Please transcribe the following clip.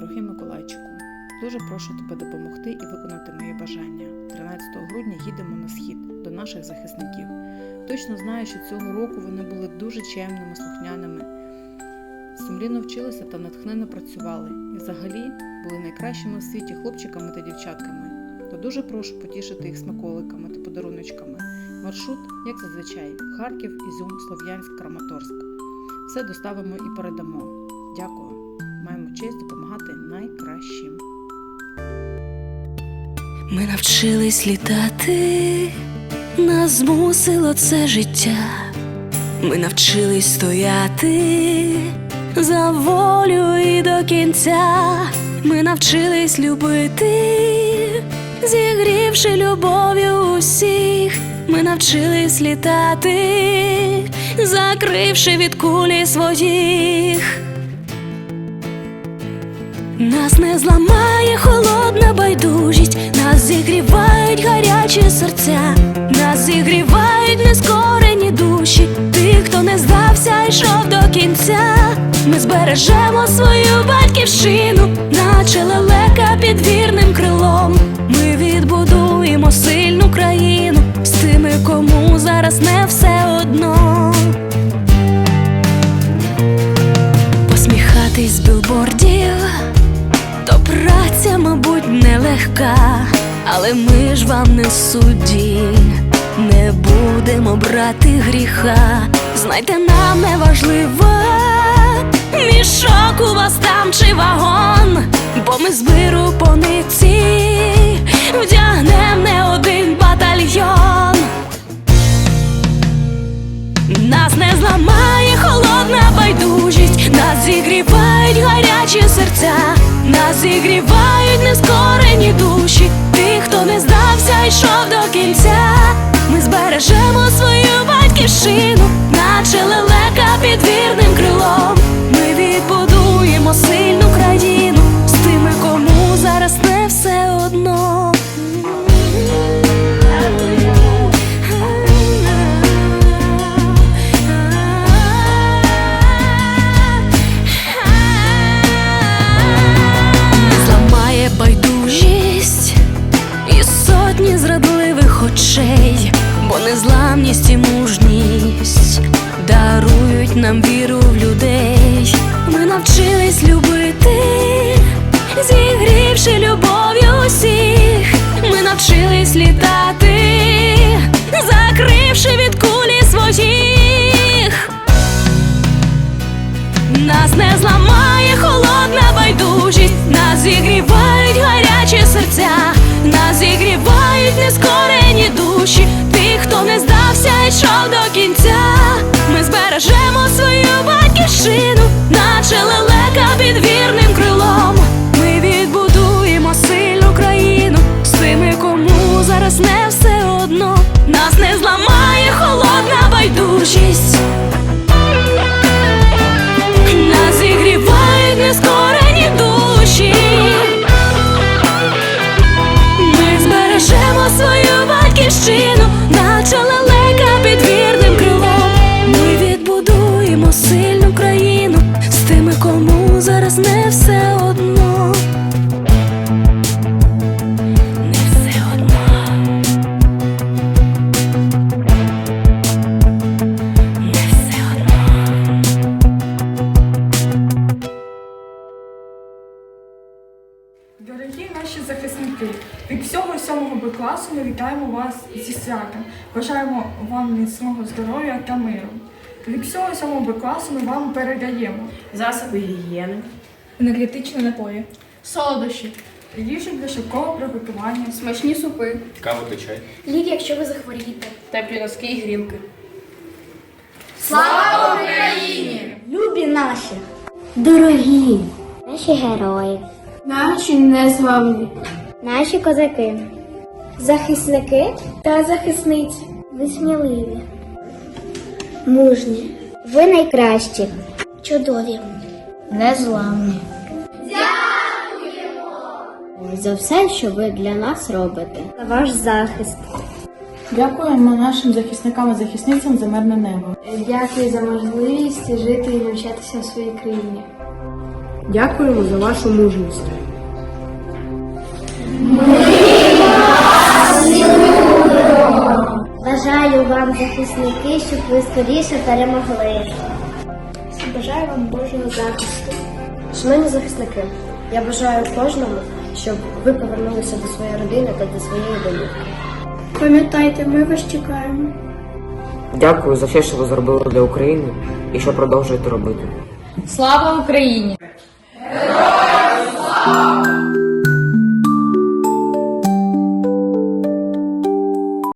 Дорогий Миколайчику, дуже прошу тебе допомогти і виконати моє бажання. 13 грудня їдемо на схід до наших захисників. Точно знаю, що цього року вони були дуже чемними, слухняними, сумлінно вчилися та натхненно працювали і взагалі були найкращими в світі хлопчиками та дівчатками. То дуже прошу потішити їх смаколиками та подаруночками. Маршрут, як зазвичай, Харків, Ізюм, Слов'янськ, Краматорськ. Все доставимо і передамо. Дякую. Маємо честь допомагати найкращим. Ми навчились літати, нас змусило це життя. Ми навчились стояти за волю і до кінця. Ми навчились любити, зігрівши любов'ю усіх. Ми навчились літати, закривши від кулі своїх. Нас не зламає холодна байдужість, нас зігрівають гарячі серця, нас зігрівають нескорені душі, тих, хто не здався, йшов до кінця. Ми збережемо свою батьківщину, наче лелека під вірним крилом. Ми відбудуємо сильну країну з тими, кому зараз не все одно. Посміхатись з білбордів то праця, мабуть, нелегка, але ми ж вам не судді, не будемо брати гріха. Знайте, нам не важливо, мішок у вас там чи вагон, бо ми з миру по нитці вдягнем не один батальйон. Нас не зламає холодна байдужість, нас зігрівають гарячі серця, нескорені душі, тих, хто не здався, йшов до кінця. Ми збережемо свою батьківщину, наче лелека під вірним крилом. Сотні зрадливих очей, бо незламність і мужність дарують нам віру в людей. Ми навчились любити, зігрівши любов'ю усіх. Ми навчились літати, зігрівають нескорені Дорогі наші захисники, від всього сьомого Б класу ми вітаємо вас зі святом. Бажаємо вам міцного здоров'я та миру. Від всього сьомого Б класу ми вам передаємо засоби гігієни, енергетичні напої, Солодощі, їжу для швидкого приготування, смачні супи, Каву та чай. Ліки, якщо ви захворієте. теплі носки і грілки. Слава Україні! Любі наші, дорогі, наші герої, наші незламні, наші козаки, захисники та захисниці. Ви сміливі, мужні, ви найкращі, чудові, незламні. Дякуємо за все, що ви для нас робите. За ваш захист. Дякуємо нашим захисникам і захисницям за мирне небо. Дякую за можливість жити і навчатися в своїй країні. Дякуємо за вашу мужність. Бажаю вам, захисники, щоб ви скоріше перемогли. Бажаю вам Божого захисту. Шановні захисники, я бажаю кожному, щоб ви повернулися до своєї родини та до своєї домівки. Пам'ятайте, ми вас чекаємо. Дякую за все, що ви зробили для України і що продовжуєте робити. Слава Україні! Героям слава!